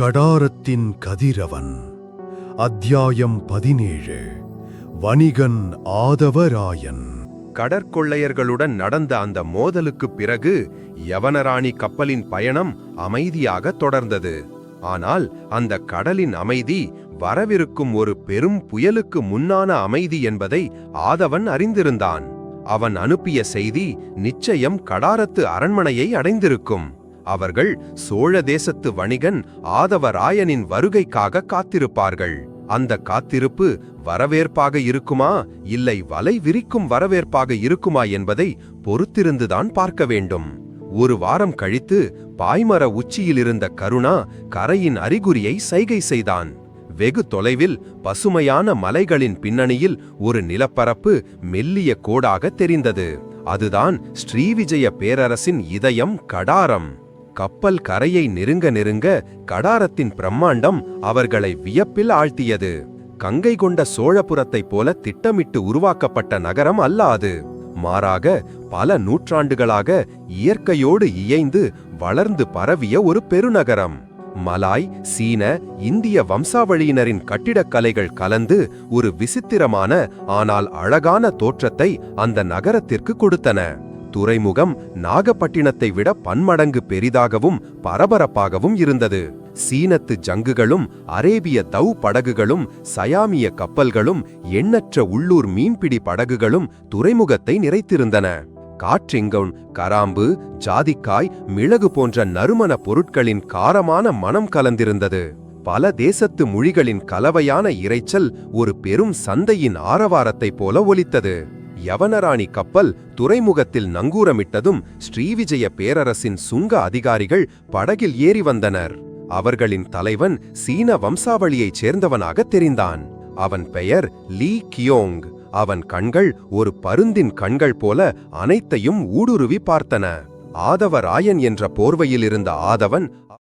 கடாரத்தின் கதிரவன். அத்தியாயம் பதினேழு. வணிகன் ஆதவராயன். கடற்கொள்ளையர்களுடன் நடந்த அந்த மோதலுக்குப் பிறகு யவனராணி கப்பலின் பயணம் அமைதியாக தொடர்ந்தது. ஆனால் அந்த கடலின் அமைதி வரவிருக்கும் ஒரு பெரும் புயலுக்கு முன்னான அமைதி என்பதை ஆதவன் அறிந்திருந்தான். அவன் அனுப்பிய செய்தி நிச்சயம் கடாரத்து அரண்மனையை அடைந்திருக்கும். அவர்கள் சோழ தேசத்து வணிகன் ஆதவராயனின் வருகைக்காக காத்திருப்பார்கள். அந்த காத்திருப்பு வரவேற்பாக இருக்குமா? இல்லை வலை விரிக்கும் வரவேற்பாக இருக்குமா என்பதை பொறுத்திருந்துதான் பார்க்க வேண்டும். ஒரு வாரம் கழித்து பாய்மர உச்சியிலிருந்த கருணா கரையின் அறிகுறியை சைகை செய்தான். வெகு தொலைவில் பசுமையான மலைகளின் பின்னணியில் ஒரு நிலப்பரப்பு மெல்லிய கோடாக தெரிந்தது. அதுதான் ஸ்ரீவிஜய பேரரசின் இதயம் கடாரம். கப்பல் கரையை நெருங்க நெருங்க கடாரத்தின் பிரம்மாண்டம் அவர்களை வியப்பில் ஆழ்த்தியது. கங்கை கொண்ட சோழபுரத்தைப் போல திட்டமிட்டு உருவாக்கப்பட்ட நகரம் அல்ல அது மாறாக பல நூற்றாண்டுகளாக இயற்கையோடு இயைந்து வளர்ந்து பரவிய ஒரு பெருநகரம். மலாய் சீன இந்திய வம்சாவளியினரின் கட்டிடக்கலைகள் கலந்து ஒரு விசித்திரமான ஆனால் அழகான தோற்றத்தை அந்த நகரத்திற்கு கொடுத்தன. துறைமுகம் நாகப்பட்டினத்தை விட பன்மடங்கு பெரிதாகவும் பரபரப்பாகவும் இருந்தது. சீனத்து ஜங்குகளும் அரேபிய தவ் படகுகளும் சயாமிய கப்பல்களும் எண்ணற்ற உள்ளூர் மீன்பிடி படகுகளும் துறைமுகத்தை நிறைத்திருந்தன. காற்றிங்கவுன் கராம்பு ஜாதிக்காய் மிளகு போன்ற நறுமண பொருட்களின் காரமான மனம் கலந்திருந்தது. பல தேசத்து மொழிகளின் கலவையான இரைச்சல் ஒரு பெரும் சந்தையின் ஆரவாரத்தைப் போல ஒலித்தது. யவனராணி கப்பல் துறைமுகத்தில் நங்கூரமிட்டதும் ஸ்ரீவிஜய பேரரசின் சுங்க அதிகாரிகள் படகில் ஏறி வந்தனர். அவர்களின் தலைவன் சீன வம்சாவளியைச் சேர்ந்தவனாக தெரிந்தான். அவன் பெயர் லீ கியோங். அவன் கண்கள் ஒரு பருந்தின் கண்கள் போல அனைத்தையும் ஊடுருவி பார்த்தன. ஆதவராயன் என்ற போர்வையில் இருந்த ஆதவன்